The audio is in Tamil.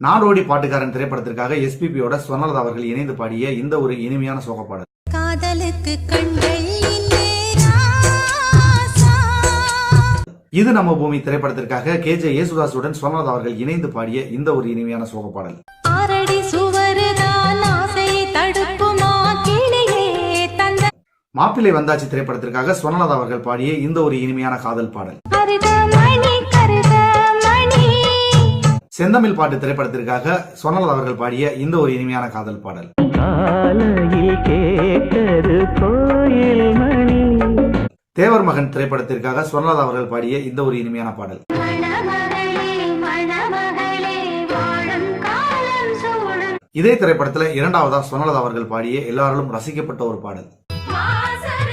நாடோடி பாட்டுக்காரன் திரைப்படத்திற்காக எஸ்பிபியோட ஸ்வர்ணலதா அவர்கள் இணைந்து பாடிய இந்த ஒரு இனிமையான சோக பாடல் காதலுக்கு கண்கள். இது நம்ம பூமி திரைப்படத்திற்காக கே ஜே யேசுதாசுடன் ஸ்வர்ணலதா அவர்கள் இணைந்து பாடிய இந்த ஒரு இனிமையான சோக பாடல் மாப்பிள்ளை வந்தாச்சி திரைப்படத்திற்காக ஸ்வர்ணலதா அவர்கள் பாடிய இந்த ஒரு இனிமையான காதல் பாடல். கருத மணி கருத மணி. செந்தமிழ் பாட்டு திரைப்படத்திற்காக ஸ்வர்ணலதா அவர்கள் பாடிய இந்த ஒரு இனிமையான காதல் பாடல். காலையில் கேட்டது கோயில் மணி. தேவர் மகன் திரைப்படத்திற்காக ஸ்வர்ணலதா அவர்கள் பாடிய இந்த ஒரு இனிமையான பாடல். இதே திரைப்படத்துல இரண்டாவதா ஸ்வர்ணலதா அவர்கள் பாடிய எல்லாராலும் ரசிக்கப்பட்ட ஒரு பாடல். ಮಾಸರ